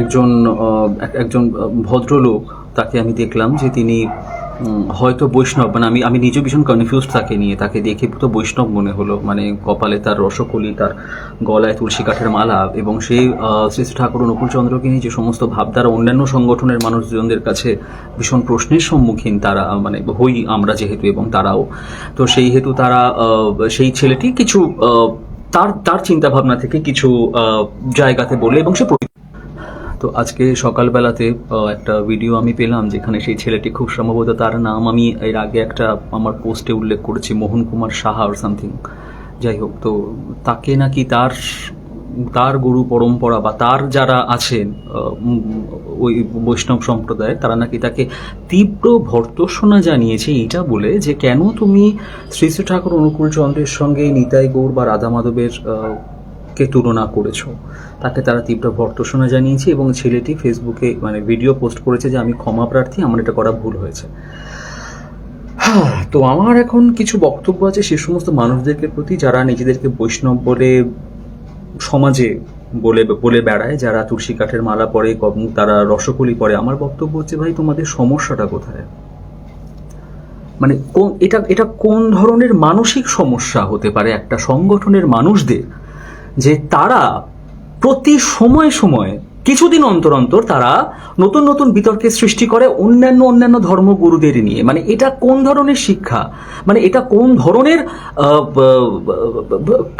একজন একজন ভদ্রলোক তাকে আমি দেখলাম যে তিনি হয়তো বৈষ্ণব মানে আমি আমি নিজে ভীষণ কনফিউজ তাকে নিয়ে, তাকে দেখে তো বৈষ্ণব মনে হলো মানে কপালে তার রসকলি, তার গলায় তুলসী কাঠের মালা এবং সেই শ্রী শ্রী ঠাকুর অনুকূলচন্দ্রকে নিয়ে যে সমস্ত ভাবধারা অন্যান্য সংগঠনের মানুষজনদের কাছে ভীষণ প্রশ্নের সম্মুখীন তারা মানে হই আমরা যেহেতু এবং তারাও। তো সেই হেতু তারা সেই ছেলেটি কিছু তার তার চিন্তা ভাবনা থেকে কিছু জায়গাতে বলে এবং সে তো আজকে সকালবেলাতে একটা ভিডিও আমি পেলাম যেখানে সেই ছেলেটি খুব সম্ভবত তার নাম আমি এর আগে একটা আমার পোস্টে উল্লেখ করেছি, মোহন কুমার সাহা আর সামথিং যাই হোক, তো তাকে নাকি তার তার গুরু পরম্পরা বা তার যারা আছেন ওই বৈষ্ণব সম্প্রদায়, তারা নাকি তাকে তীব্র ভর্তসনা জানিয়েছে এটা বলে যে কেন তুমি শ্রী শ্রী ঠাকুর অনুকূল চন্দ্রের সঙ্গে নিতাই গৌর বা রাধা মাধবের কে তুলনা করেছ? তাকে তারা তীব্র ভর্তসনা জানিয়েছে এবং ছেলেটি ফেসবুকে মানে ভিডিও পোস্ট করেছে যে আমি ক্ষমা প্রার্থী আমার এটা করা ভুল হয়েছে। হ্যাঁ, তো আমার এখন কিছু বক্তব্য আছে সে সমস্ত মানুষদেরকে প্রতি যারা নিজেদেরকে বৈষ্ণব বলে সমাজে বলে বলে বেড়ায় যারা তুলসী কাঠের মালা পরে কম- তারা রসকলি পরে আমার বক্তব্য হচ্ছে ভাই তোমাদের সমস্যাটা কোথায়? মানে কোন এটা এটা কোন ধরনের মানসিক সমস্যা হতে পারে একটা সংগঠনের মানুষদের যে তারা প্রতি সময় সময় কিছুদিন অন্তর অন্তর তারা নতুন নতুন বিতর্কের সৃষ্টি করে অন্যান্য অন্যান্য ধর্মগুরুদের নিয়ে। মানে এটা কোন ধরনের শিক্ষা? মানে এটা কোন ধরনের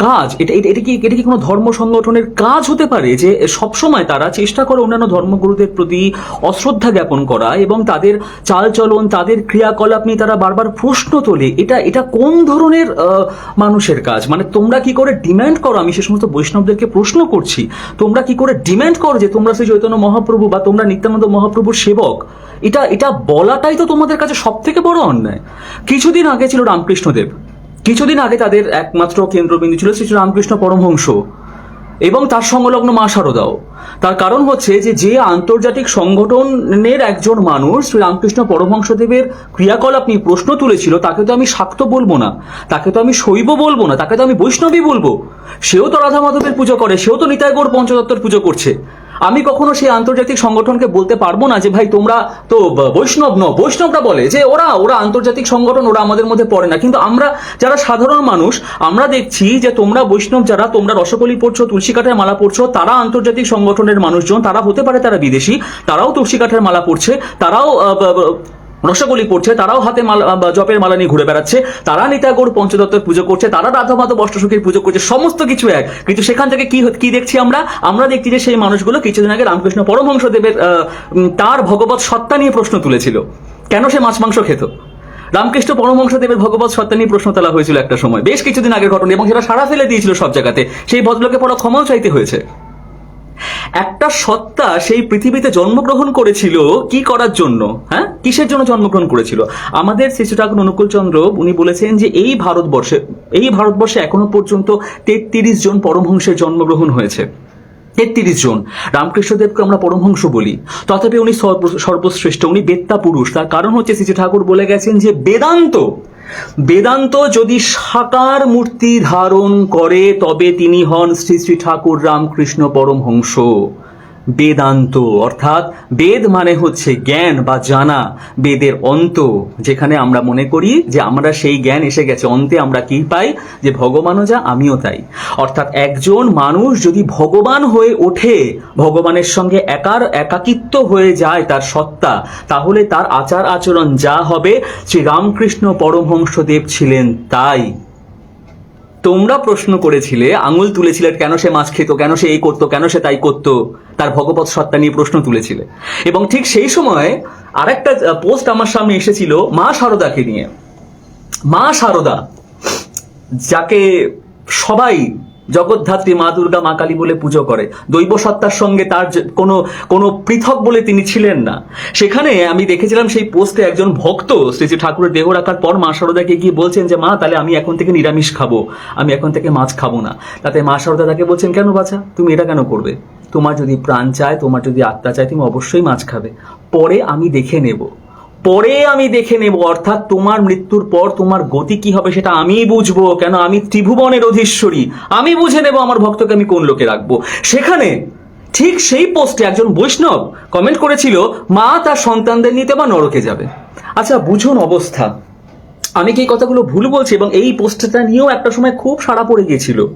কাজ? এটা এটা কি এটা কি কোনো ধর্ম সংগঠনের কাজ হতে পারে যে সবসময় তারা চেষ্টা করে অন্যান্য ধর্মগুরুদের প্রতি অশ্রদ্ধা জ্ঞাপন করা এবং তাদের চালচলন তাদের ক্রিয়াকলাপ নিয়ে তারা বারবার প্রশ্ন তোলে? এটা এটা কোন ধরনের মানুষের কাজ? মানে তোমরা কি করে ডিম্যান্ড করো? আমি সে সমস্ত বৈষ্ণবদেরকে প্রশ্ন করছি। তোমরা কি করে ডিমান্ড করো যে তোমরা শ্রী চৈতন্য মহাপ্রভু বা তোমরা নিত্যানন্দ মহাপ্রভুর সেবক, এটা এটা বলাটাই তো তোমাদের কাছে সব থেকে বড় অন্যায়। কিছুদিন আগে ছিল রামকৃষ্ণদেব কিছুদিন আগে তাদের একমাত্র কেন্দ্রবিন্দু ছিল শ্রী রামকৃষ্ণ পরমহংস এবং তার সংলগ্ন মা শারদাও। তার কারণ হচ্ছে যে যে আন্তর্জাতিক সংগঠনের একজন মানুষ শ্রী রামকৃষ্ণ পরমহংসদেবের ক্রিয়াকলাপ নিয়ে প্রশ্ন তুলেছিল, তাকে তো আমি শাক্ত বলব না, তাকে তো আমি শৈব বলব না, তাকে তো আমি বৈষ্ণবী বলব। সেও তো রাধা মাধবের পুজো করে, সেও তো নিতাই গৌর পঞ্চদত্তর পুজো করছে। আমি কখনো সেই আন্তর্জাতিক সংগঠনকে বলতে পারব না যে, ভাই, তোমরা তো বৈষ্ণব ন বৈষ্ণবরা বলে যে, ওরা ওরা আন্তর্জাতিক সংগঠন, ওরা আমাদের মধ্যে পড়ে না। কিন্তু আমরা যারা সাধারণ মানুষ, আমরা দেখছি যে, তোমরা বৈষ্ণব যারা, তোমরা রসকলি পড়ছো, তুলসী কাঠের মালা পড়ছো, তারা আন্তর্জাতিক সংগঠনের মানুষজন, তারা হতে পারে তারা বিদেশি, তারাও তুলসী কাঠের মালা পড়ছে, তারাও রসগোলি পড়ছে, তারাও হাতে জপের মালা নিয়ে ঘুরে বেড়াচ্ছে। তারা নিতাগর পঞ্চদত্তের পুজো করছে, তারা রাধা মাধব অষ্টসখীর পুজো করছে, সমস্ত কিছু এক। কিন্তু সেখান থেকে কি কি দেখছি আমরা? আমরা দেখছি যে সেই মানুষগুলো কিছুদিন আগে রামকৃষ্ণ পরমহংসদেবের তার ভগবত সত্তা নিয়ে প্রশ্ন তুলেছিল। কেন সে মাছ মাংস খেত? রামকৃষ্ণ পরমহংসদেবের ভগবত সত্তা নিয়ে প্রশ্ন তোলা হয়েছিল একটা সময়। বেশ কিছুদিন আগের ঘটনা, এবং সেটা সারা ফেলে দিয়েছিল সব জায়গাতে। সেই ভদ্রলোকে পড়া ক্ষমাও চাইতে হয়েছে। একটা সত্তা সেই পৃথিবীতে জন্মগ্রহণ করেছিল কি করার জন্য? হ্যাঁ? কিসের জন্য জন্মগ্রহণ করেছিল? আমাদের শিশু ঠাকুর অনুকূলচন্দ্র উনি বলেছেন যে এই ভারতবর্ষে এই ভারতবর্ষে এখনও পর্যন্ত তেত্রিশ জন পরমহংসের জন্মগ্রহণ হয়েছে। তেত্রিশ জন। রামকৃষ্ণদেবকে আমরা পরমহংস বলি। তথাপি উনি সর্ব- সর্বশ্রেষ্ঠ, উনি বেত্তা পুরুষ। তার কারণ হচ্ছে শ্রী ঠাকুর বলে গেছেন যে বেদান্ত বেদান্ত যদি সাকার মূর্তি ধারণ করে তবে তিনি হন শ্রী শ্রী ঠাকুর রামকৃষ্ণ পরমহংস। বেদান্ত, অর্থাৎ বেদ মানে হচ্ছে জ্ঞান বা জানা, বেদের অন্ত, যেখানে আমরা মনে করি যে আমরা সেই জ্ঞান এসে গেছে, অন্তে আমরা কি পাই? যে ভগবানও যা, আমিও তাই। অর্থাৎ একজন মানুষ যদি ভগবান হয়ে ওঠে, ভগবানের সঙ্গে একার একাকিত্ব হয়ে যায় তার সত্তা, তাহলে তার আচার আচরণ যা হবে শ্রী রামকৃষ্ণ পরমহংসদেব ছিলেন তাই। তোমরা প্রশ্ন করেছিলে, আঙুল তুলেছিলে কেন সে মাছ খেত, কেন সে এই করতো, কেন সে তাই করতো, তার ভগবত সত্তা নিয়ে প্রশ্ন তুলেছিলে। এবং ঠিক সেই সময় আরেকটা পোস্ট আমার সামনে এসেছিল মা শারদাকে নিয়ে। মা শারদা যাকে সবাই জগদ্ধাত্রী মা দুর্গা মা কালী বলে পুজো করে। দৈব সত্তার সঙ্গে তার কোনো কোনো পৃথক বলে তিনি ছিলেন না। সেখানে আমি দেখেছিলাম সেই পোস্টে একজন ভক্ত শ্রী শ্রী ঠাকুরের দেহ রাখার পর মা শারদাকে গিয়ে বলছেন যে, মা, তাহলে আমি এখন থেকে নিরামিষ খাব। আমি এখন থেকে মাছ খাব না। তাতে মা শারদা তাকে বলছেন, কেন বাছা? তুমি এটা কেন করবে? তোমার যদি প্রাণ চায়, তোমার যদি আত্মা চায়, তুমি অবশ্যই মাছ খাবে। পরে আমি দেখে নেব। পরে আমি দেখে নেব, অর্থাৎ তোমার মৃত্যুর পর তোমার গতি কি হবে সেটা আমিই বুঝব, কেন আমি ত্রিভুবনের অধীশ্বরী। আমি বুঝে নেব আমার ভক্তকে আমি কোন লোকে রাখব। সেখানে ঠিক সেই পোস্টে একজন বৈষ্ণব কমেন্ট করেছিল, মা তার সন্তানদের নিতে বা নরকে যাবে। আচ্ছা বুঝুন অবস্থা। আমি কি এই কথাগুলো ভুল বলছি? এবং এই পোস্টটা নিয়েও একটা সময় খুব সাড়া পড়ে গিয়েছিল।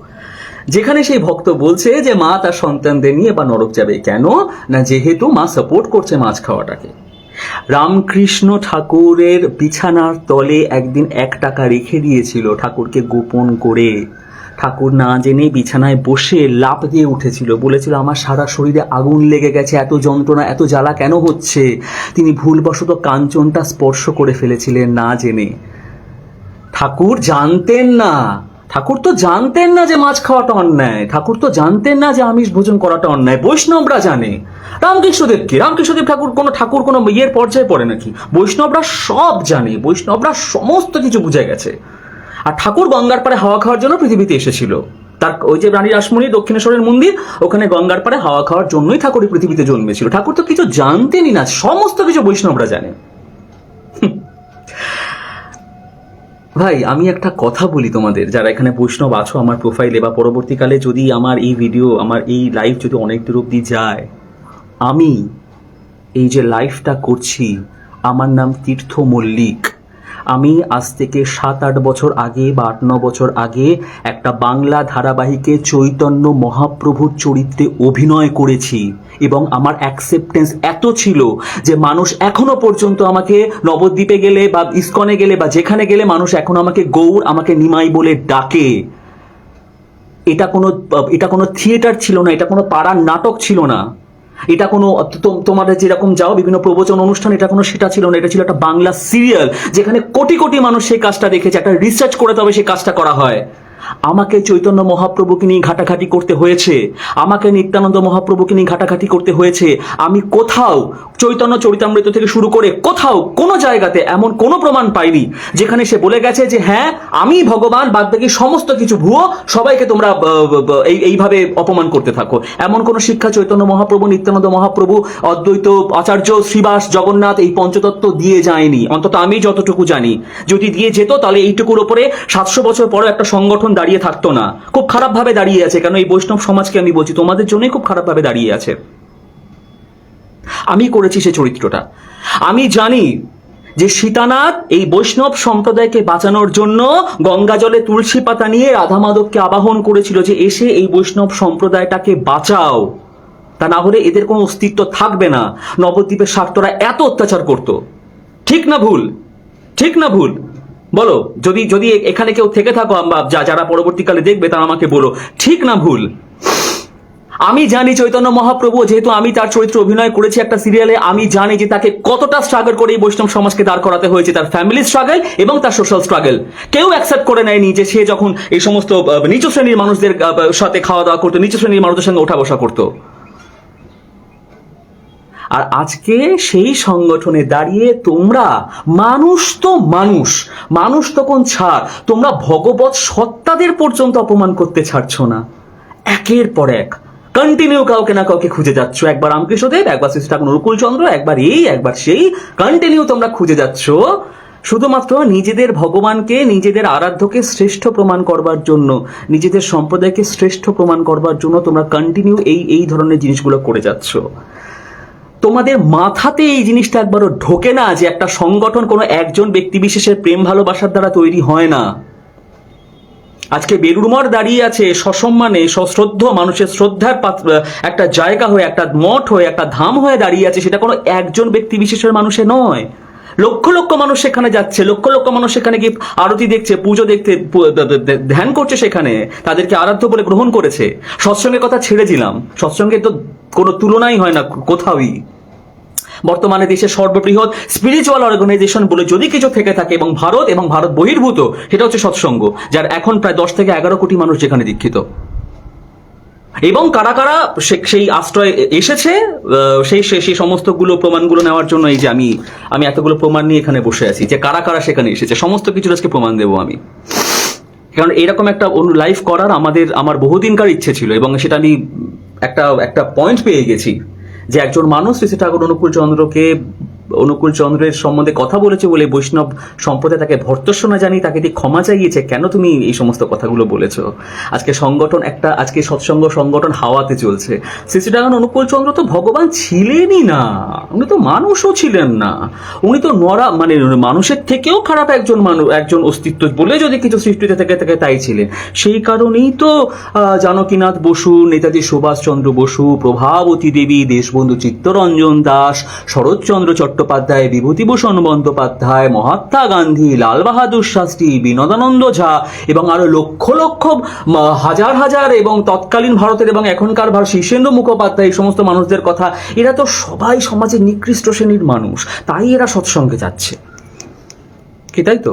যেখানে সেই ভক্ত বলছে যে, মা তার সন্তানদের নিয়ে বা নরক যাবে। কেন? না, যেহেতু মা সাপোর্ট করছে মাছ খাওয়াটাকে। রামকৃষ্ণ ঠাকুরের বিছানার তলে একদিন এক টাকা রেখে দিয়েছিল ঠাকুরকে গোপন করে। ঠাকুর না জেনে বিছানায় বসে লাফ দিয়ে উঠেছিল। বলেছিল, আমার সারা শরীরে আগুন লেগে গেছে, এত যন্ত্রণা, এত জ্বালা কেন হচ্ছে? তিনি ভুলবশত কাঞ্চনটা স্পর্শ করে ফেলেছিলেন না জেনে। ঠাকুর জানতেন না। ঠাকুর তো জানতেন না যে মাছ খাওয়াটা অন্যায়। ঠাকুর তো জানতেন না যে আমিষ ভোজন করাটা অন্যায়। বৈষ্ণবরা জানে। রামকৃষ্ণদেব কি? রামকৃষ্ণদেব ঠাকুর কোনো ঠাকুর কোনো ইয়ের পর্যায়ে পড়ে নাকি? বৈষ্ণবরা সব জানে। বৈষ্ণবরা সমস্ত কিছু বুঝে গেছে। আর ঠাকুর গঙ্গার পাড়ে হাওয়া খাওয়ার জন্য পৃথিবীতে এসেছিল। তার ওই যে রানী রাসমণি, দক্ষিণেশ্বরের মন্দির, ওখানে গঙ্গার পাড়ে হাওয়া খাওয়ার জন্যই ঠাকুর পৃথিবীতে জন্মেছিল। ঠাকুর তো কিছু জানতেনই না। সমস্ত কিছু বৈষ্ণবরা জানে। ভাই, আমি একটা কথা বলি তোমাদের। যারা এখানে বৈষ্ণব আছো, আমার প্রোফাইলে বা পরবর্তীকালে যদি আমার এই ভিডিও আমার এই লাইভ যদি অনেক দূর অব্দি যায়, আমি এই যে লাইভটা করছি, আমার নাম তীর্থ মল্লিক আমি আজ থেকে সাত আট বছর আগে বা আট ন বছর আগে একটা বাংলা ধারাবাহিকে চৈতন্য মহাপ্রভুর চরিত্রে অভিনয় করেছি এবং আমার অ্যাকসেপ্টেন্স এত ছিল যে মানুষ এখনও পর্যন্ত আমাকে নবদ্বীপে গেলে বা ইস্কনে গেলে বা যেখানে গেলে মানুষ এখন আমাকে গৌর, আমাকে নিমাই বলে ডাকে। এটা কোনো এটা কোনো থিয়েটার ছিল না, এটা কোনো পাড়ার নাটক ছিল না। এটা কোনো তোমাদের যেরকম যাও, বিভিন্ন প্রবচন অনুষ্ঠান, এটা কোনো সেটা ছিল না, এটা ছিল একটা বাংলা সিরিয়াল, যেখানে কোটি কোটি মানুষ সেই কাজটা দেখেছে, একটা রিসার্চ করে তবে সেই কাজটা করা হয়। আমাকে চৈতন্য মহাপ্রভুকে নিয়ে ঘাটাঘাটি করতে হয়েছে। আমাকে নিত্যানন্দ মহাপ্রভুকে নিয়ে ঘাটাঘাটি করতে হয়েছে। আমি কোথাও চৈতন্য চরিতামৃত থেকে শুরু করে কোথাও কোনো জায়গাতে এমন কোনো প্রমাণ পাইনি, যেখানে সে বলে গেছে যে হ্যাঁ আমি ভগবান, বাদ বাকি সমস্ত কিছু ভুয়ো, সবাইকে তোমরা এই, এইভাবে অপমান করতে থাকো। এমন কোনো শিক্ষা চৈতন্য মহাপ্রভু, নিত্যানন্দ মহাপ্রভু, অদ্বৈত আচার্য শ্রীবাস জগন্নাথ এই পঞ্চতত্ত্ব দিয়ে যায়নি। অন্তত আমি যতটুকু জানি। যদি দিয়ে যেত, তাহলে এইটুকুর ওপরে সাতশো বছর পরে একটা সংগঠন দাঁড়িয়ে থাকতো না। খুব খারাপভাবে দাঁড়িয়ে আছে। কেন এই বৈষ্ণব সমাজকে আমি বলছি? তোমাদের জন্যই খুব খারাপভাবে দাঁড়িয়ে আছে। আমি করেছি সে চরিত্রটা। আমি জানি যে সীতানাথ এই বৈষ্ণব সম্প্রদায়কে বাঁচানোর জন্য গঙ্গা জলে তুলসী পাতা নিয়ে রাধা মাধবকে আবাহন করেছিল যে এসে এই বৈষ্ণব সম্প্রদায়টাকে বাঁচাও। তা না হলে এদের কোনো অস্তিত্ব থাকবে না। নবদ্বীপের স্বার্থরা এত অত্যাচার করত। ঠিক না ভুল? ঠিক না ভুল? বলো, যদি যদি এখানে কেউ থেকে থাকো যা, যারা পরবর্তীকালে দেখবে, তারা আমাকে বলো। ঠিক না ভুল? আমি জানি চৈতন্য মহাপ্রভু, যেহেতু আমি তার চরিত্র অভিনয় করেছি একটা সিরিয়ালে, আমি জানি যে তাকে কতটা স্ট্রাগল করে এই বৈষ্ণব সমাজকে দাঁড় করাতে হয়েছে, তার ফ্যামিলি স্ট্রাগল এবং তার সোশ্যাল স্ট্রাগল কেউ অ্যাকসেপ্ট করে নেয়নি যে সে যখন এই সমস্ত নিচু শ্রেণির মানুষদের সাথে খাওয়া দাওয়া করতো, নিচু শ্রেণির মানুষদের সঙ্গে ওঠা বসা করতো। আর আজকে সেই সংগঠনে দাঁড়িয়ে তোমরা মানুষ তো মানুষ মানুষ তখন ছাড়। তোমরা ভগবত সত্তাদের পর্যন্ত অপমান করতে ছাড়ছো না। একের পর এক। কন্টিনিউ কাউকে না কাউকে খুঁজে যাচ্ছ। একবার রামকৃষ্ণদেব, একবার শ্রী ঠাকুর অনুকূল চন্দ্র একবার এই, একবার সেই। কন্টিনিউ তোমরা খুঁজে যাচ্ছ। শুধুমাত্র নিজেদের ভগবানকে, নিজেদের আরাধ্যকে শ্রেষ্ঠ প্রমাণ করবার জন্য, নিজেদের সম্প্রদায়কে শ্রেষ্ঠ প্রমাণ করবার জন্য তোমরা কন্টিনিউ এই এই ধরনের জিনিসগুলো করে যাচ্ছ। তোমাদের মাথাতে এই জিনিসটা একবারও ঢোকে না যে একটা সংগঠন কোনো একজন ব্যক্তি বিশেষের প্রেম ভালোবাসার দ্বারা তৈরি হয় না। আজকে বেলুড়মঠ দাঁড়িয়ে আছে সসম্মানে, সশ্রদ্ধ, মানুষের শ্রদ্ধার একটা জায়গা হয়ে, একটা মঠ হয়ে, একটা ধাম হয়ে দাঁড়িয়ে আছে, সেটা কোনো একজন ব্যক্তি বিশেষের মানুষে নয়। লক্ষ লক্ষ মানুষ সেখানে যাচ্ছে, লক্ষ লক্ষ মানুষ সেখানে গিয়ে আরতি দেখছে, পুজো দেখতে ধ্যান করছে সেখানে, তাদেরকে আরাধ্য বলে গ্রহণ করেছে। সৎসঙ্গের কথা ছেড়ে দিলাম। সৎসঙ্গের তো কোনো তুলনাই হয় না কোথাওই। বর্তমানে দেশের সর্ববৃহৎ স্পিরিচুয়াল অর্গানাইজেশন বলে যদি কিছু থেকে থাকে এবং ভারত এবং ভারত বহির্ভূত, সেটা হচ্ছে সৎসঙ্গ, যার এখন প্রায় দশ থেকে এগারো কোটি মানুষ যেখানে দীক্ষিত। এবং কারা কারা সেই আশ্রয় এসেছে সেই সেই সমস্তগুলো প্রমাণগুলো নেওয়ার জন্য এই যে আমি আমি এতগুলো প্রমাণ নিয়ে এখানে বসে আছি যে কারা কারা সেখানে এসেছে, সমস্ত কিছু আজকে প্রমাণ দেবো আমি। কারণ এরকম একটা অন্য লাইফ করার আমাদের, আমার বহুদিনকার ইচ্ছে ছিল এবং সেটা আমি একটা একটা পয়েন্ট পেয়ে গেছি যে একজন মানুষ শ্রী ঠাকুর অনুকূল চন্দ্রকে অনুকূল চন্দ্রের সম্বন্ধে কথা বলেছে বলে বৈষ্ণব সম্প্রদায় তাকে ভর্তস্বনা জানি তাকে দিয়ে ক্ষমা চাইয়েছে। কেন তুমি এই সমস্ত কথাগুলো বলেছ? আজকে সংগঠন একটা, আজকে সৎসঙ্গ সংগঠন হাওয়াতে চলছে। শ্রী শ্রীরাগান অনুকূল চন্দ্র তো ভগবান ছিলেনই না। উনি তো মানুষও ছিলেন না। উনি তো নরা মানে মানুষের থেকেও খারাপ একজন মানুষ একজন অস্তিত্ব বলে যদি কিছু সৃষ্টিতে থেকে থেকে, তাই ছিলেন। সেই কারণেই তো জানকীনাথ বসু, নেতাজি সুভাষচন্দ্র বসু, প্রভাবতী দেবী, দেশবন্ধু চিত্তরঞ্জন দাস, শরৎচন্দ্র চট্টোপাধ্যায় বিভূতিভূষণ বন্দ্যোপাধ্যায়, মহাত্মা গান্ধী, লাল বাহাদুর শাস্ত্রী, বিনোদানন্দ ঝা এবং আরও লক্ষ লক্ষ হাজার হাজার এবং তৎকালীন ভারতের এবং এখনকার ভারত শীর্ষেন্দ্র মুখোপাধ্যায়, এই সমস্ত মানুষদের কথা, এরা তো সবাই সমাজের নিকৃষ্ট শ্রেণির মানুষ, তাই এরা সৎসঙ্গে যাচ্ছে। কি, তাই তো?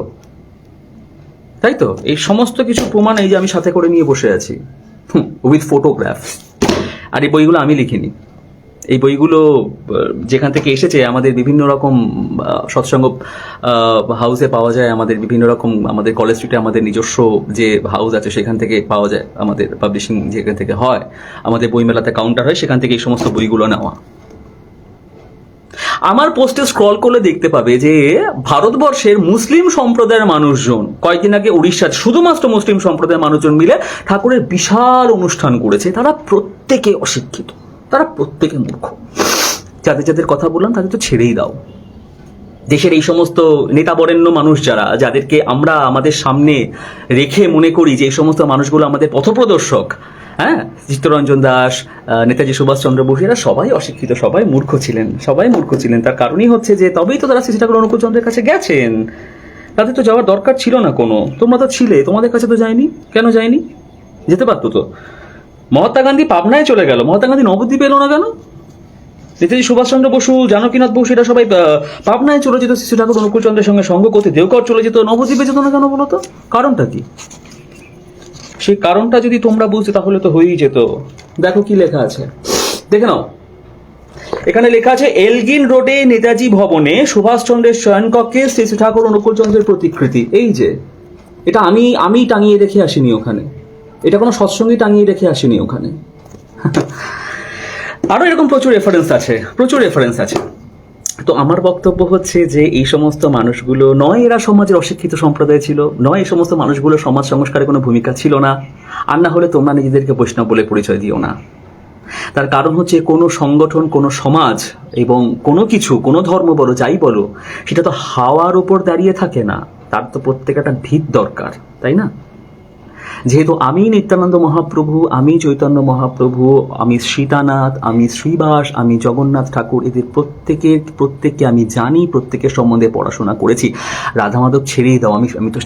তাই তো? এই সমস্ত কিছু প্রমাণ এই যে আমি সাথে করে নিয়ে বসে আছি। উইথ ফটোগ্রাফ আর এই বইগুলো আমি লিখিনি। এই বইগুলো যেখান থেকে এসেছে, আমাদের বিভিন্ন রকম সৎসঙ্গ হাউসে পাওয়া যায়, আমাদের বিভিন্ন রকম, আমাদের কলেজ স্ট্রিটে আমাদের নিজস্ব যে হাউস আছে, সেখান থেকে পাওয়া যায়, আমাদের পাবলিশিং যেখান থেকে হয়, আমাদের বইমেলাতে কাউন্টার হয়, সেখান থেকে এই সমস্ত বইগুলো নেওয়া। আমার পোস্টে স্ক্রল করলে দেখতে পাবে যে, ভারতবর্ষের মুসলিম সম্প্রদায়ের মানুষজন, কয়েকদিন আগে উড়িষ্যার শুধুমাত্র মুসলিম সম্প্রদায়ের মানুষজন মিলে ঠাকুরের বিশাল অনুষ্ঠান করেছে, তারা প্রত্যেকে অশিক্ষিত। তারা প্রত্যেকে মূর্খ। যাদের যাদের কথা বললাম, তাদের তো ছেড়েই দাও। দেশের এই সমস্ত নেতা বরেণ্য মানুষ যারা, যাদেরকে আমরা আমাদের সামনে রেখে মনে করি যে এই সমস্ত মানুষগুলো আমাদের পথপ্রদর্শক হ্যাঁ? চিত্তরঞ্জন দাস নেতাজি সুভাষচন্দ্র বসু, এরা সবাই অশিক্ষিত, সবাই মূর্খ ছিলেন, সবাই মূর্খ ছিলেন। তার কারণই হচ্ছে যে তবেই তো তারা শ্রী ঠাকুর অনুকূল চন্দ্রের কাছে গেছেন। তাদের তো যাওয়ার দরকার ছিল না কোনো। তোমরা তো ছিলে, তোমাদের কাছে তো যায়নি। কেন যায়নি? যেতে পারতো তো। মহাত্মা গান্ধী পাবনায় চলে গেল। মহাত্মা গান্ধী নবদ্বীপে এলো না কেন? নেতাজি সুভাষচন্দ্র বসু, জানকীনাথ বসু, এরা সবাই পাবনায় চলে যেত শিশু ঠাকুর অনুকূল চন্দ্রের সঙ্গে সঙ্গ করতে। দেওকর চলে যেত, নবদ্বীপে যেত না কেন বলো তো? কারণটা কি? সেই কারণটা যদি তোমরা বুঝতে, তাহলে তো হয়েই যেত। দেখো কি লেখা আছে। দেখে নাও। এখানে লেখা আছে, এলগিন রোডে নেতাজি ভবনে সুভাষচন্দ্রের শয়নকক্ষে শ্রী ঠাকুর অনুকূল চন্দ্রের প্রতিকৃতি। এই যে, এটা আমি আমি টাঙিয়ে রেখে আসিনি ওখানে। এটা কোনো সৎসঙ্গী টাঙিয়ে রেখে আসিনি ওখানে। আরও এরকম প্রচুর রেফারেন্স আছে, প্রচুর রেফারেন্স আছে। তো আমার বক্তব্য হচ্ছে যে এই সমস্ত মানুষগুলো, নয় এরা সমাজের অশিক্ষিত সম্প্রদায় ছিল, নয় এই সমস্ত মানুষগুলো সমাজ সংস্কারে কোনো ভূমিকা ছিল না, আর না হলে তোমরা নিজেদেরকে বৈষ্ণব বলে পরিচয় দিও না। তার কারণ হচ্ছে কোনো সংগঠন, কোনো সমাজ এবং কোনো কিছু, কোনো ধর্ম বলো, যাই বলো, সেটা তো হাওয়ার ওপর দাঁড়িয়ে থাকে না। তার তো প্রত্যেক একটা ভিত দরকার, তাই না? যেহেতু আমি নিত্যানন্দ মহাপ্রভু, আমি চৈতন্য মহাপ্রভু, আমি সীতানাথ, আমি শ্রীবাস, আমি জগন্নাথ ঠাকুর, এদের প্রত্যেকের, প্রত্যেককে আমি জানি, প্রত্যেকের সম্বন্ধে পড়াশোনা করেছি। রাধা মাধব ছেড়েই দাও, আমি আমি তো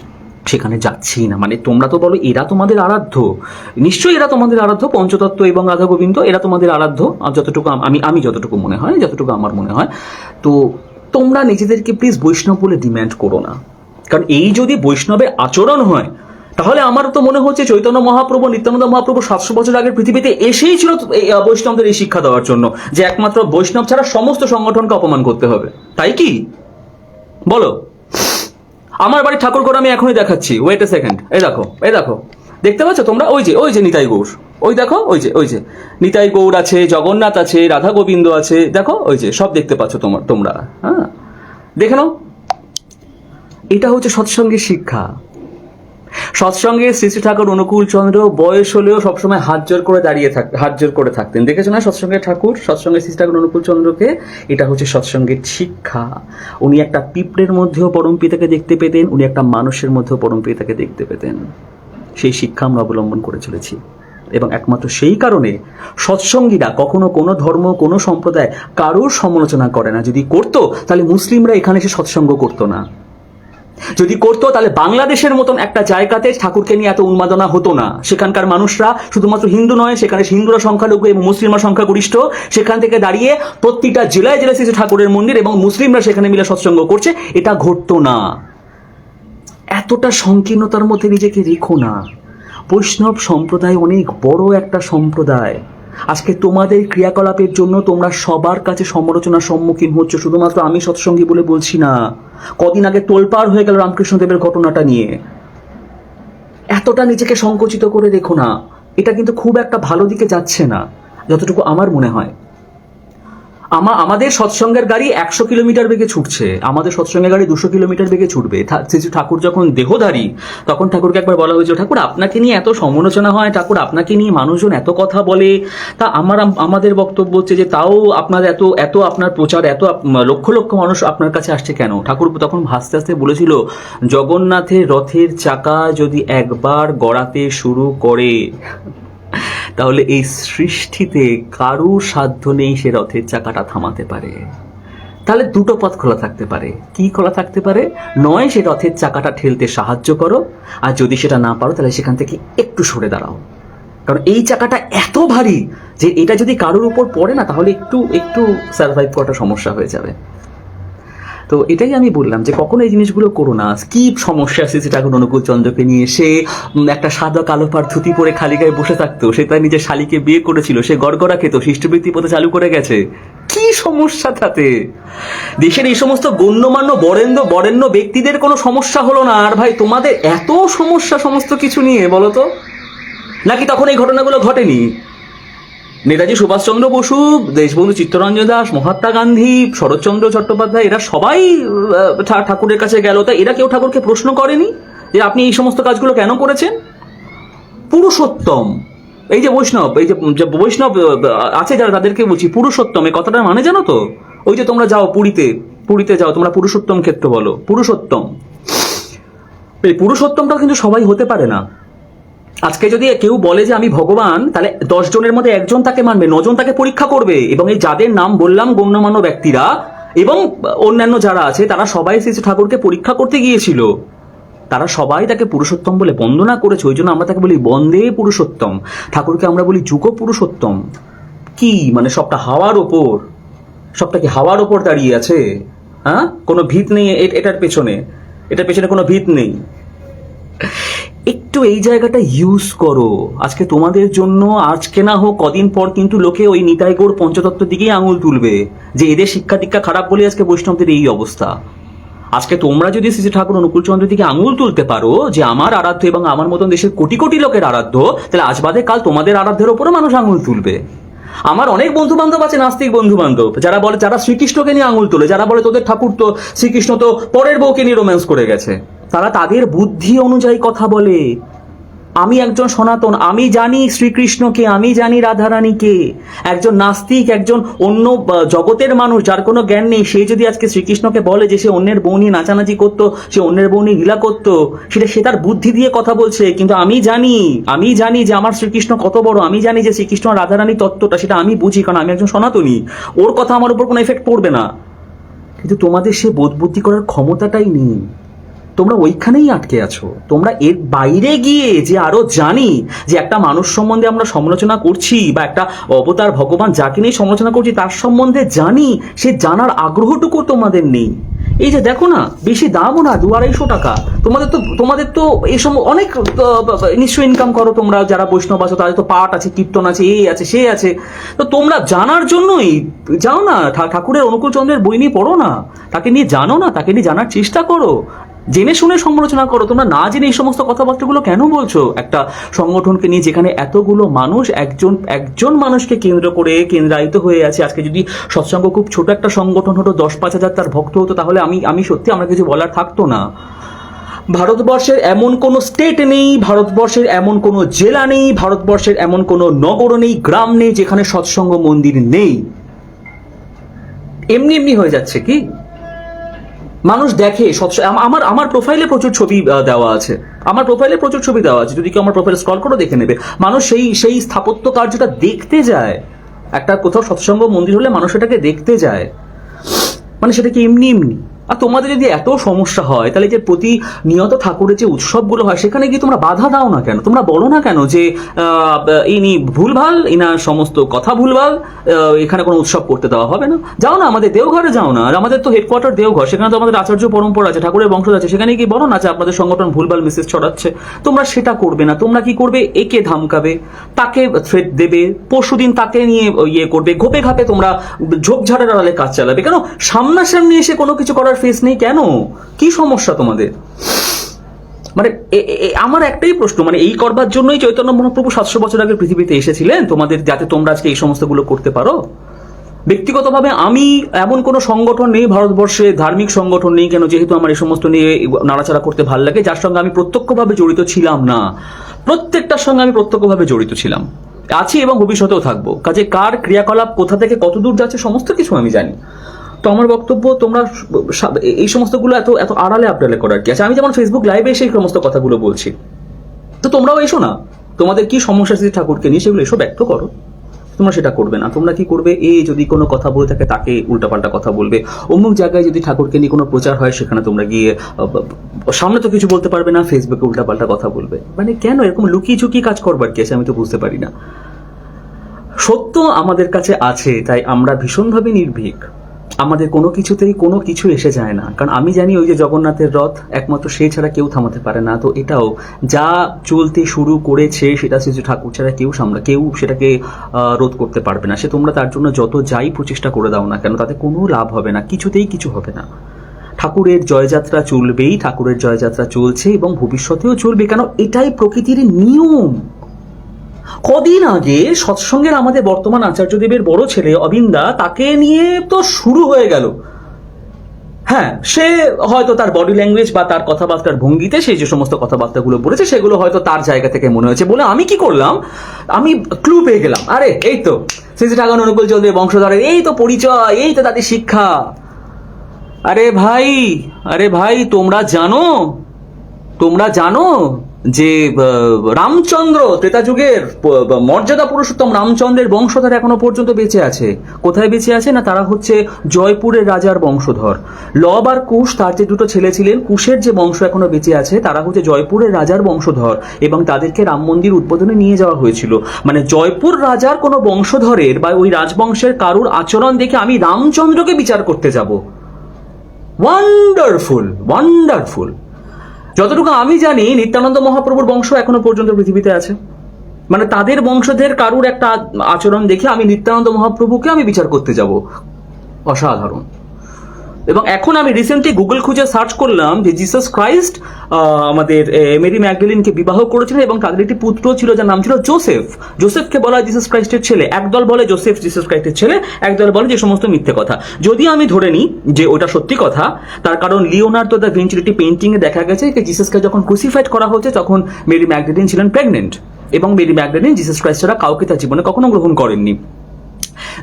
সেখানে যাচ্ছি না। মানে তোমরা তো বলো, এরা তোমাদের আরাধ্য। নিশ্চয়ই এরা তোমাদের আরাধ্য, পঞ্চতত্ত্ব এবং রাধা গোবিন্দ এরা তোমাদের আরাধ্য। আর যতটুকু আমি আমি যতটুকু মনে হয়, যতটুকু আমার মনে হয়, তো তোমরা নিজেদেরকে প্লিজ বৈষ্ণব বলে ডিম্যান্ড করো না। কারণ এই যদি বৈষ্ণবের আচরণ হয় তাহলে আমার তো মনে হচ্ছে চৈতন্য মহাপ্রভু, নিত্যানন্দ মহাপ্রভু সাতশো বছর আগের পৃথিবীতে এসেই ছিল বৈষ্ণবদের এই শিক্ষা দেওয়ার জন্য যে একমাত্র বৈষ্ণব ছাড়া সমস্ত সংগঠনকে অপমান করতে হবে। তাই কি? বলো। আমার বাড়ির ঠাকুর করে আমি এখনই দেখাচ্ছি। ওয়েট এ সেকেন্ড এই দেখো এই দেখো। দেখতে পাচ্ছ তোমরা? ওই যে ওই যে নিতাই গৌর। ওই দেখো, ওই যে ওই যে। নিতাই গৌর আছে, জগন্নাথ আছে, রাধা গোবিন্দ আছে। দেখো, ওই যে, সব দেখতে পাচ্ছ তোমার, তোমরা। হ্যাঁ। দেখে নাও। এটা হচ্ছে সৎসঙ্গের শিক্ষা। সৎসঙ্গে শ্রী শ্রী ঠাকুর অনুকূল চন্দ্র, বয়স হলেও সবসময় হাত জোর করে দাঁড়িয়ে থাক হাত জোর করে থাকতেন। দেখেছ না সৎসঙ্গের ঠাকুর? সৎসঙ্গে শ্রী ঠাকুর অনুকূল চন্দ্রকে? এটা হচ্ছে সৎসঙ্গের শিক্ষা। উনি একটা পিঁপড়ের মধ্যেও পরম পিতাকে দেখতে পেতেন, উনি একটা মানুষের মধ্যেও পরম পিতাকে দেখতে পেতেন। সেই শিক্ষা আমরা অবলম্বন করে চলেছি। এবং একমাত্র সেই কারণে সৎসঙ্গীরা কখনো কোনো ধর্ম, কোনো সম্প্রদায় কারোর সমালোচনা করে না। যদি করতো, তাহলে মুসলিমরা এখানে এসে সৎসঙ্গ করতো না। যদি করতো, তাহলে বাংলাদেশের মতন একটা জায়গাতে ঠাকুরকে নিয়ে এত উন্মাদনা হতো না। সেখানকার মানুষরা শুধুমাত্র হিন্দু নয়, সেখানে হিন্দুরা সংখ্যালঘু এবং মুসলিমরা সংখ্যাগরিষ্ঠ। সেখান থেকে দাঁড়িয়ে প্রতিটা জেলায় জেলায় শ্রী ঠাকুরের মন্দির এবং মুসলিমরা সেখানে মিলে সৎসঙ্গ করছে, এটা ঘটতো না। এতটা সংকীর্ণতার মধ্যে নিজেকে রেখো না। বৈষ্ণব সম্প্রদায় অনেক বড় একটা সম্প্রদায়। আজকে তোমাদের ক্রিয়াকলাপের জন্য তোমরা সবার কাছে সমালোচনার সম্মুখীন হচ্ছ। শুধুমাত্র আমি সৎসঙ্গী বলে বলছি না। কদিন আগে তোলপার হয়ে গেল রামকৃষ্ণদেবের ঘটনাটা নিয়ে। এতটা নিজেকে সংকুচিত করে দেখো না। এটা কিন্তু খুব একটা ভালো দিকে যাচ্ছে না, যতটুকু আমার মনে হয়। আমা আমাদের সৎসঙ্গের গাড়ি একশো কিলোমিটার বেগে ছুটছে। আমাদের সৎসঙ্গের গাড়ি দুশো কিলোমিটার বেগে ছুটবে। শ্রী ঠাকুর যখন দেহধারী, তখন ঠাকুরকে একবার বলা হয়েছিল, ঠাকুর, আপনাকে নিয়ে এত সমালোচনা হয়, ঠাকুর, আপনাকে নিয়ে মানুষজন এত কথা বলে। তা আমার আমাদের বক্তব্য হচ্ছে যে, তাও আপনার এত এত আপনার প্রচার, এত লক্ষ লক্ষ মানুষ আপনার কাছে আসছে কেন? ঠাকুর তখন হাসতে হাসতে বলেছিল, জগন্নাথের রথের চাকা যদি একবার গড়াতে শুরু করে তাহলে এই সৃষ্টিতে কারুর সাধ্য নেই সে রথের চাকাটা থামাতে পারে। তাহলে দুটো পথ খোলা থাকতে পারে। কি খোলা থাকতে পারে? নয়, সে রথের চাকাটা ঠেলতে সাহায্য করো। আর যদি সেটা না পারো, তাহলে সেখান থেকে একটু সরে দাঁড়াও। কারণ এই চাকাটা এত ভারী যে এটা যদি কারোর উপর পড়ে না, তাহলে একটু একটু সার্ভাইভ করাটা সমস্যা হয়ে যাবে। তো এটাই আমি বললাম যে কখনো এই জিনিসগুলো করো না। কি সমস্যা আছে সেটা এখন অনুকূল চন্দ্রকে নিয়ে? সে একটা সাদা কালো পার ধুতি পরে খালি গায়ে বসে থাকতো। সে তার নিজের শালিকে বিয়ে করেছিল। সে গড়গড়া খেত। শিষ্টবৃত্তি পথে চালু করে গেছে। কি সমস্যা তাতে? দেশের এই সমস্ত গণ্যমান্য বরেণ্য বরেণ্য ব্যক্তিদের কোনো সমস্যা হলো না। আর ভাই, তোমাদের এত সমস্যা সমস্ত কিছু নিয়ে, বলো তো? নাকি তখন এই ঘটনাগুলো ঘটেনি? নেতাজি সুভাষচন্দ্র বসু, দেশবন্ধু চিত্তরঞ্জন দাস, মহাত্মা গান্ধী, শরৎচন্দ্র চট্টোপাধ্যায়, এরা সবাই ঠাকুরের কাছে গেল। তা এরা কেউ ঠাকুরকে প্রশ্ন করেনি যে আপনি এই সমস্ত কাজগুলো কেন করেছেন? পুরুষোত্তম। এই যে বৈষ্ণব, এই যে বৈষ্ণব আছে যারা তাদেরকে বলছি, পুরুষোত্তম এই কথাটার মানে জানো তো? ওই যে তোমরা যাও পুরীতে পুরীতে যাও, তোমরা পুরুষোত্তম ক্ষেত্র বলো, পুরুষোত্তম। এই পুরুষোত্তমটা কিন্তু সবাই হতে পারে না। আজকে যদি কেউ বলে যে আমি ভগবান, তাহলে দশ জনের মধ্যে একজন তাকে মানবে, নজন তাকে পরীক্ষা করবে। এবং এই যাদের নাম বললাম গণ্যমান্য ব্যক্তিরা, এবং অন্যান্য যারা আছে, তারা সবাই শ্রী ঠাকুরকে পরীক্ষা করতে গিয়েছিল। তারা সবাই তাকে পুরুষোত্তম বলে বন্দনা করেছে, ওই জন্য আমরা তাকে বলি বন্দে পুরুষোত্তম। ঠাকুরকে আমরা বলি যুগ পুরুষোত্তম। কি? মানে সবটা হাওয়ার ওপর। সবটা কি হাওয়ার ওপর দাঁড়িয়ে আছে? হ্যাঁ? কোনো ভিত নেই এটার পেছনে। এটার পেছনে কোনো ভিত নেই। একটু এই জায়গাটা ইউজ করো। আজকে তোমাদের জন্য আজকে না হোক, কদিন পর কিন্তু লোকে ওই নিতাইগৌড় পঞ্চতত্ত্বের দিকেই আঙুল তুলবে যে এদের শিক্ষা দীক্ষা খারাপ বলে আজকে বৈষ্ণবদের এই অবস্থা। আজকে তোমরা যদি শ্রী ঠাকুর অনুকূল চন্দ্রের দিকে আঙুল তুলতে পারো যে আমার আরাধ্য এবং আমার মতন দেশের কোটি কোটি লোকের আরাধ্য, তাহলে আজ বাদে কাল তোমাদের আরাধ্যের ওপরে মানুষ আঙুল তুলবে। আমার অনেক বন্ধু বান্ধব আছে, নাস্তিক বন্ধু বান্ধব যারা বলে, যারা শ্রীকৃষ্ণকে নিয়ে আঙুল তোলে, যারা বলে তোদের ঠাকুর তো শ্রীকৃষ্ণ তো পরের বউকে নিয়ে রোম্যান্স করে গেছে। তারা তাদের বুদ্ধি অনুযায়ী কথা বলে। আমি একজন সনাতন, আমি জানি শ্রীকৃষ্ণকে, আমি জানি রাধারানীকে। একজন নাস্তিক, একজন অন্য জগতের মানুষ, যার কোনো জ্ঞান নেই, সে যদি আজকে শ্রীকৃষ্ণকে বলে যে সে অন্যের বউ নিয়ে নাচানাচি করতো, সে অন্যের বউ নিয়ে লীলা করতো, সেটা সে তার বুদ্ধি দিয়ে কথা বলছে, কিন্তু আমি জানি আমি জানি যে আমার শ্রীকৃষ্ণ কত বড়, আমি জানি যে শ্রীকৃষ্ণ রাধারানী তত্ত্বটা, সেটা আমি বুঝি, কারণ আমি একজন সনাতনী। ওর কথা আমার উপর কোনো এফেক্ট পড়বে না। কিন্তু তোমাদের সে বোধ বুদ্ধি করার ক্ষমতাটাই নেই। তোমরা ওইখানেই আটকে আছো। তোমরা এর বাইরে গিয়ে যে আরও জানি যে একটা মানুষ সম্বন্ধে আমরা সমালোচনা করছি বা একটা অবতার ভগবান যাকে নিয়ে সমালোচনা করছি, তার সম্বন্ধে জানি, সে জানার আগ্রহটুকু তোমাদের নেই। এই যে দেখো না, বেশি দামও না, দু আড়াইশো টাকা। তোমাদের তো তোমাদের তো এই সব অনেক নিশ্চয় ইনকাম করো তোমরা, যারা বৈষ্ণব আছো, তাদের তো পাঠ আছে, কীর্তন আছে, এই আছে, সে আছে। তো তোমরা জানার জন্যই, যাও না ঠাকুরের অনুকূল চন্দ্রের বই নিয়ে পড়ো না। তাকে নিয়ে জানো না, তাকে নিয়ে জানার চেষ্টা করো। জেনে শুনে সমালোচনা করো, তোমরা না জেনে এই সমস্ত কথাবার্তাগুলো কেন বলছো? একটা সংগঠনকে নিয়ে যেখানে এতগুলো মানুষ, একজন একজন মানুষকে কেন্দ্র করে কেন্দ্রায়িত হয়ে আছে। আজকে যদি সৎসঙ্গ খুব ছোট একটা সংগঠন হতো, দশ পাঁচ হাজার তার ভক্ত হতো, তাহলে আমি আমি সত্যি আমার কিছু বলার থাকতো না। ভারতবর্ষের এমন কোনো স্টেট নেই, ভারতবর্ষের এমন কোনো জেলা নেই, ভারতবর্ষের এমন কোনো নগর নেই, গ্রাম নেই, যেখানে সৎসঙ্গ মন্দির নেই। এমনি এমনি হয়ে যাচ্ছে কি? মানুষ দেখে আমার আমার প্রোফাইলে প্রচুর ছবি দেওয়া আছে। আমার প্রোফাইলে প্রচুর ছবি দেওয়া আছে। যদি কেউ আমার প্রোফাইল স্ক্রল করে, দেখে নেবে। মানুষ সেই সেই স্থাপত্য কার্যটা দেখতে যায়। একটা কোথাও সৎসঙ্গ মন্দির হলে মানুষ এটাকে দেখতে যায়। মানে সেটা কি এমনি এমনি? আর তোমাদের যদি এত সমস্যা হয়, তাহলে যে প্রতি নিয়ত ঠাকুরের যে উৎসবগুলো হয়, সেখানে গিয়ে তোমরা বাধা দাও না কেন? তোমরা বলো না কেন যে ইনি ভুলভাল, ইনার সমস্ত কথা ভুলভাল এখানে কোনো উৎসব করতে দেওয়া হবে না। যাও না, আমাদের দেওঘরে যাও না। আর আমাদের তো হেডকোয়ার্টার দেওঘর, সেখানে তো আমাদের আচার্য পরম্পরা আছে, ঠাকুরের বংশ আছে। সেখানে কি বলো না যে আপনাদের সংগঠন ভুলভাল মেসেজ ছড়াচ্ছে। তোমরা সেটা করবে না। তোমরা কি করবে? একে ধামকাবে, তাকে থ্রেট দেবে, পরশুদিন তাকে নিয়ে ইয়ে করবে, ঘোপে ঘাপে তোমরা ঝোপঝাড়ের আড়ালে কাজ চালাবে। কেন? সামনাসামনি এসে কোনো কিছু করার ফেস নেই কেন? কি সমস্যা তোমাদের? মানে আমার একটাই প্রশ্ন মানে এই করবার জন্যই চৈতন্য মহাপ্রভু সাতশো বছর আগে পৃথিবীতে এসেছিলেন, তোমাদের যাতে তোমরা আজকে এই সমস্তগুলো করতে পারো। ব্যক্তিগতভাবে আমি এমন কোনো সংগঠন নেই, ভারতবর্ষে ধার্মিক সংগঠন নেই কেন, যেহেতু আমার এই সমস্ত নিয়ে নাড়াচাড়া করতে ভালো লাগে, যার সঙ্গে আমি প্রত্যক্ষভাবে জড়িত ছিলাম না। প্রত্যেকটার সঙ্গে আমি প্রত্যক্ষভাবে জড়িত ছিলাম। আছি এবং ভবিষ্যতেও থাকব। কাজে কার ক্রিয়াকলাপ কোথা থেকে কত দূর যাচ্ছে সমস্ত কিছু আমি জানি। তো আমার বক্তব্য তোমরা এই সমস্তগুলো এত এত আড়ালে আপডালে করার কি আছে? আমি যেমন ফেসবুক লাইভে এসে এই সমস্ত কথাগুলো বলছি। তো তোমরাও এসো না। তোমাদের কি সমস্যা আছে ঠাকুরকে নিয়ে সেগুলো এসো ব্যক্ত করো। তোমরা সেটা করবে না। তোমরা কি করবে? এ যদি কোনো কথা বলে থাকে, তাকে উল্টাপাল্টা কথা বলবে। অমুক জায়গায় যদি ঠাকুরকে নিয়ে কোনো প্রচার হয়, সেখানে তোমরা গিয়ে সামনে তো কিছু বলতে পারবে না ফেসবুকে উল্টাপাল্টা কথা বলবে। মানে কেন? এরকম লুকিয়ে চুকিয়ে কাজ করবার কি আছে? আমি তো বুঝতে পারি না। সত্য আমাদের কাছে আছে, তাই আমরা ভীষণভাবে নির্ভীক। আমাদের কোনো কিছুতেই কোনো কিছু এসে যায় না। কারণ আমি জানি ওই যে জগন্নাথের রথ, একমাত্র সে ছাড়া কেউ থামাতে পারে না। তো এটাও যা চলতে শুরু করেছে, সেটা শ্রী ঠাকুর ছাড়া কেউ সামলা, কেউ সেটাকে রোধ করতে পারবে না। সে তোমরা তার জন্য যত যাই প্রচেষ্টা করে দাও না কেন, তাতে কোনো লাভ হবে না। কিছুতেই কিছু হবে না। ঠাকুরের জয়যাত্রা চলবেই, ঠাকুরের জয়যাত্রা চলছে এবং ভবিষ্যতেও চলবে। কেন? এটাই প্রকৃতির নিয়ম। কদিন আগে সৎসঙ্গের আমাদের বর্তমান আচার্যদেবের বড় ছেলে অবিন্দা তাকে নিয়ে তো শুরু হয়ে গেল। হ্যাঁ সে হয়তো তার বডি ল্যাঙ্গুয়েজ বা তার কথাবার্তার ভঙ্গিতে সেই যে সমস্ত কথাবার্তাগুলো বলেছে সেগুলো হয়তো তার জায়গা থেকে মনে হয়েছে বলে আমি কি করলাম? আমি ক্লু পেয়ে গেলাম। আরে, এই তো, শ্রী ঠাকুর অনুকূল চৌধুরী বংশধরের এই তো পরিচয়, এই তো তাদের শিক্ষা। আরে ভাই আরে ভাই, তোমরা জানো? তোমরা জানো? যে রামচন্দ্র, ত্রেতা যুগের মর্যাদা পুরুষোত্তম রামচন্দ্রের বংশধর এখনও পর্যন্ত বেঁচে আছে। কোথায় বেঁচে আছে না তারা হচ্ছে জয়পুরের রাজার বংশধর। লব আর কুশ তার যে দুটো ছেলে ছিলেন, কুশের যে বংশ এখনও বেঁচে আছে, তারা হচ্ছে জয়পুরের রাজার বংশধর এবং তাদেরকে রাম মন্দির উদ্বোধনে নিয়ে যাওয়া হয়েছিল। মানে জয়পুর রাজার কোনো বংশধরের বা ওই রাজবংশের কারুর আচরণ দেখে আমি রামচন্দ্রকে বিচার করতে যাব। ওয়ান্ডারফুল ওয়ান্ডারফুল যতটুকু আমি জানি, নিত্যানন্দ মহাপ্রভুর বংশ এখনও পর্যন্ত পৃথিবীতে আছে। মানে তাদের বংশধের কারুর একটা আচরণ দেখে আমি নিত্যানন্দ মহাপ্রভুকে আমি বিচার করতে যাব। অসাধারণ। এবং এখন আমি রিসেন্টলি গুগল খুঁজে সার্চ করলাম যে জিসাস ক্রাইস্ট আমাদের মেরি ম্যাগডালিনকে বিবাহ করেছিলেন এবং তাদের একটি পুত্র ছিল যার নাম ছিল জোসেফ জোসেফকে বলা হয় জিসাস ক্রাইস্টের ছেলে। একদল বলে জোসেফ জিসাস ক্রাইস্টের ছেলে, একদল বলে যে সমস্ত মিথ্যে কথা। যদি আমি ধরে নিই যে ওটা সত্যি কথা, তার কারণ লিওনার্দো দ্য ভিঞ্চির একটি পেন্টিং এ দেখা গেছে যে জিসাসকে যখন ক্রুসিফাইড করা হচ্ছে তখন মেরি ম্যাগডালিন ছিলেন প্রেগনেন্ট এবং মেরি ম্যাগডালিন জিসাস ক্রাইস্ট ছাড়া কাউকে তার জীবনে কখনো গ্রহণ করেননি।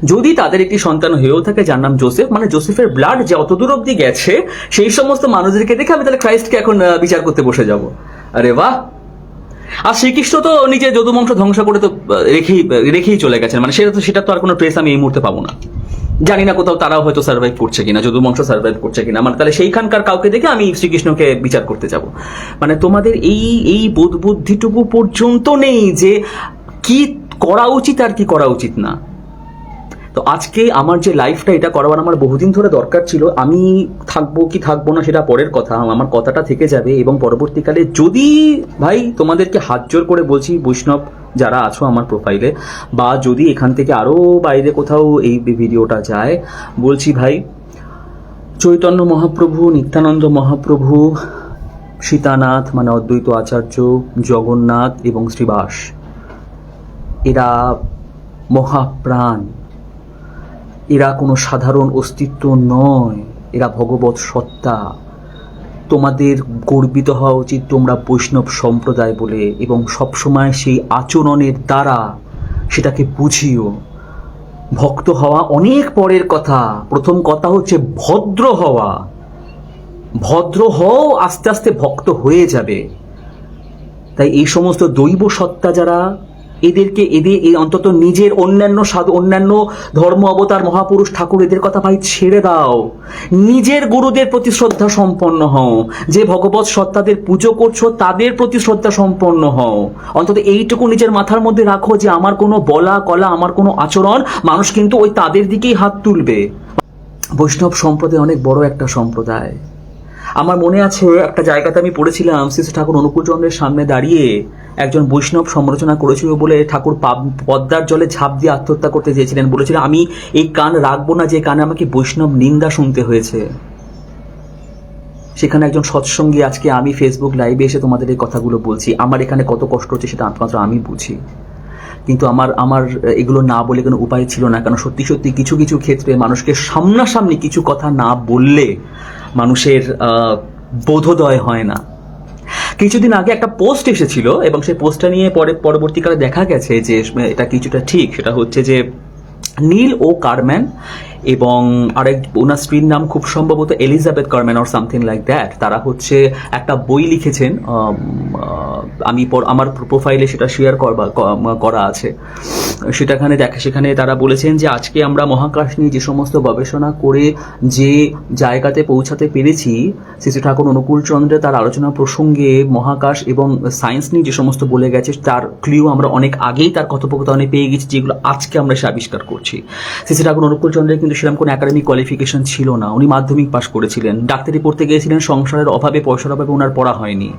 যদি তাদের একটি সন্তান হয়েও থাকে যার নাম জোসেফ মানে জোসেফের ব্লাড যে অতদূর অব্দি গেছে, সেই সমস্ত মানুষদেরকে দেখে আমি তাহলে ক্রাইস্টকে এখন বিচার করতে বসে যাব। আরে বাহ! আর শ্রীকৃষ্ণ তো নিজে যদুবংশ ধ্বংস করে তো রেখেই রেখেই চলে গেছেন। মানে সেটা তো সেটা তো আর কোনো ট্রেস আমি এই মুহূর্তে পাবো না। জানি না কোথাও তারাও হয়তো সার্ভাইভ করছে কিনা, যদুবংশ সার্ভাইভ করছে কিনা। মানে তাহলে সেইখানকার কাউকে দেখে আমি শ্রীকৃষ্ণকে বিচার করতে যাব। মানে তোমাদের এই এই বোধ বুদ্ধিটুকু পর্যন্ত নেই যে কি করা উচিত আর কি করা উচিত না। তো আজকে আমার যে লাইফটা এটা করাবার আমার বহুদিন ধরে দরকার ছিল। আমি থাকব কি থাকব না সেটা পরের কথা। আমার কথাটা থেকে যাবে এবং পরবর্তীকালে যদি ভাই তোমাদেরকে হাত জোর করে বলছি, বৈষ্ণব যারা আছো আমার প্রোফাইলে বা যদি এখান থেকে আরও বাইরে কোথাও এই ভিডিওটা যায়, বলছি ভাই, চৈতন্য মহাপ্রভু, নিত্যানন্দ মহাপ্রভু, সীতানাথ মানে অদ্বৈত আচার্য, জগন্নাথ এবং শ্রীবাস, এরা মহাপ্রাণ। এরা কোনো সাধারণ অস্তিত্ব নয়, এরা ভগবত সত্তা। তোমাদের গর্বিত হওয়া উচিত তোমরা বৈষ্ণব সম্প্রদায় বলে এবং সবসময় সেই আচরণের দ্বারা সেটাকে বুঝিও। ভক্ত হওয়া অনেক পরের কথা। প্রথম কথা হচ্ছে ভদ্র হওয়া। ভদ্র হও, আস্তে আস্তে ভক্ত হয়ে যাবে। তাই এই সমস্ত দৈব সত্তা যারা এদেরকে, এদের এই অন্তত নিজের অন্যান্য সাধু, অন্যান্য ধর্ম অবতার, মহাপুরুষ, ঠাকুর এদের কথা ভাই ছেড়ে দাও। নিজের গুরুদের প্রতি শ্রদ্ধা সম্পন্ন হও। যে ভগবত সত্তাদের পুজো করছ, তাদের প্রতি শ্রদ্ধা সম্পন্ন হও। অন্তত এইটুকু নিজের মাথার মধ্যে রাখো যে আমার কোনো বলা, কলা, আমার কোনো আচরণ মানুষ কিন্তু ওই তাদের দিকেই হাত তুলবে। বৈষ্ণব সম্প্রদায় অনেক বড় একটা সম্প্রদায়। আমার মনে আছে, একটা জায়গাতে আমি পড়েছিলাম, শ্রী ঠাকুর অনুকূলচন্দ্রের সামনে দাঁড়িয়ে একজন বৈষ্ণব সমালোচনা করেছিল বলে ঠাকুর পদ্মার জলে ঝাঁপ দিয়ে আত্মহত্যা করতে চেয়েছিলেন বলেছিলেন আমি এই কান রাখব না যে কানে আমাকে বৈষ্ণব নিন্দা শুনতে হয়েছে। সেখানে একজন সৎসঙ্গী আজকে আমি ফেসবুক লাইভে এসে তোমাদের এই কথাগুলো বলছি। আমার এখানে কত কষ্ট হচ্ছে সেটা একমাত্র আমি বুঝি। কিন্তু আমার আমার এগুলো না বলে কোনো উপায় ছিল না। কারণ সত্যি সত্যি কিছু কিছু ক্ষেত্রে মানুষকে সামনাসামনি কিছু কথা না বললে মানুষের বোধোদয় হয় না। কিছুদিন আগে একটা পোস্ট এসেছিল এবং সেই পোস্টটা নিয়ে পরে, পরবর্তীকালে দেখা গেছে যে এটা কিছুটা ঠিক। সেটা হচ্ছে যে, নীল ও কারম্যান এবং আরেক ওনার স্ত্রীর নাম খুব সম্ভবত Elizabeth Carman or something like that তারা হচ্ছে একটা বই লিখেছেন আমি পর- আমার প্রোফাইলে সেটা শেয়ার করবা করা আছে। সেটাখানে দেখা, সেখানে তারা বলেছেন যে আজকে আমরা মহাকাশ নিয়ে যে সমস্ত গবেষণা করে যে জায়গাতে পৌঁছাতে পেরেছি, শ্রী ঠাকুর অনুকূল চন্দ্রে তার আলোচনা প্রসঙ্গে মহাকাশ এবং সায়েন্স নিয়ে যে সমস্ত বলে গেছে, তার ক্লিউ আমরা অনেক আগেই তার কথোপকথনে পেয়ে গেছি, যেগুলো আজকে আমরা সে আবিষ্কার করছি। শ্রী ঠাকুর অনুকূল চন্দ্রের কিন্তু সেরকম কোনো একাডেমিক কোয়ালিফিকেশন ছিল না। উনি মাধ্যমিক পাশ করেছিলেন। ডাক্তারি পড়তে গিয়েছিলেন, সংসারের অভাবে পয়সার অভাবে ওনার পড়া হয়নি।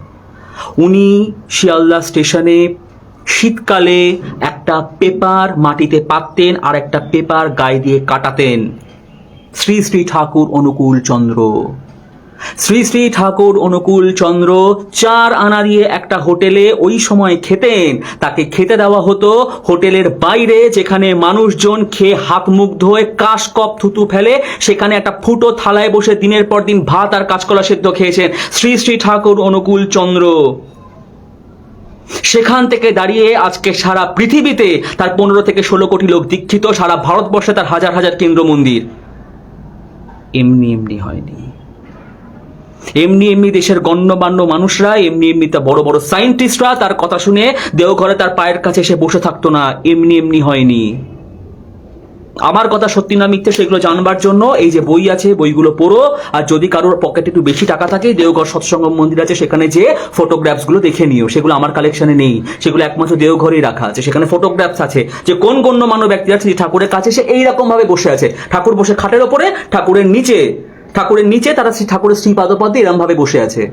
উনি শিয়ালদা স্টেশনে শীতকালে একটা পেপার মাটিতে পাততেন আর একটা পেপার গায়ে দিয়ে কাটাতেন। শ্রী শ্রী ঠাকুর অনুকূল চন্দ্র। শ্রী শ্রী ঠাকুর অনুকূল চন্দ্র চার আনা দিয়ে একটা হোটেলে ওই সময় খেতেন। তাকে খেতে দেওয়া হতো হোটেলের বাইরে, যেখানে মানুষজন খেয়ে হাত মুখ ধোয়ে কাশ কপ থুতু ফেলে সেখানে একটা ফুটো থালায় বসে দিনের পর দিন ভাত আর কাঁচকলা সেদ্ধ খেয়েছেন শ্রী শ্রী ঠাকুর অনুকূল চন্দ্র। সেখান থেকে দাঁড়িয়ে আজকে সারা পৃথিবীতে তার পনেরো থেকে ষোলো কোটি লোক দীক্ষিত, সারা ভারতবর্ষে তার হাজার হাজার কেন্দ্র মন্দির এমনি এমনি হয়নি। এমনি এমনি দেশের গণ্যমান্য মানুষরা, এমনি এমনি তা বড় বড় সায়েন্টিস্টরা তার কথা শুনে দেওঘরে তার পায়ের কাছে এসে বসে থাকতো না, এমনি এমনি হয়নি। আমার কথা সত্যি না মিথ্যে সেগুলো জানবার জন্য এই যে বই আছে, বইগুলো পড়ো, আর যদি কারোর পকেটে একটু বেশি টাকা থাকে, দেওঘর সৎসঙ্গ মন্দির আছে, সেখানে যে ফটোগ্রাফসগুলো দেখে নিও। সেগুলো আমার কালেকশনে নেই। সেগুলো একমাত্র দেওঘরেই রাখা আছে। সেখানে ফটোগ্রাফস আছে। যে কোন গণ্যমান্য ব্যক্তি আছে, যে ঠাকুরের কাছে সে এইরকম ভাবে বসে আছে। ঠাকুর বসে খাটের ওপরে, ঠাকুরের নিচে ঠাকুরের নিচে, তারা শ্রী ঠাকুরের শ্রী এরম ভাবে বসে আছে।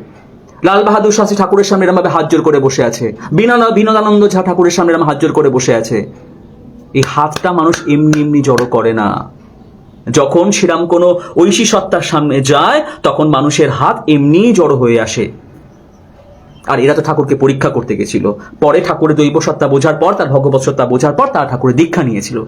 লাল বাহাদুর শাস্ত্রী ঠাকুরের সামনে এরম ভাবে হাত জোর করে বসে আছে। বিনোদ বিনোদানন্দ ঝা ঠাকুরের সামনে এরম হাত জোর করে বসে আছে। এই হাতটা মানুষ এমনি এমনি জড়ো করে না। যখন সেরাম কোনো ঐশী সত্তার সামনে যায়, তখন মানুষের হাত এমনিই জড়ো হয়ে আসে। আর এরা তো ঠাকুরকে পরীক্ষা করতে গেছিল। পরে ঠাকুরের দৈব সত্তা বোঝার পর, তার ভগবত সত্তা বোঝার পর তারা ঠাকুরের দীক্ষা নিয়েছিল।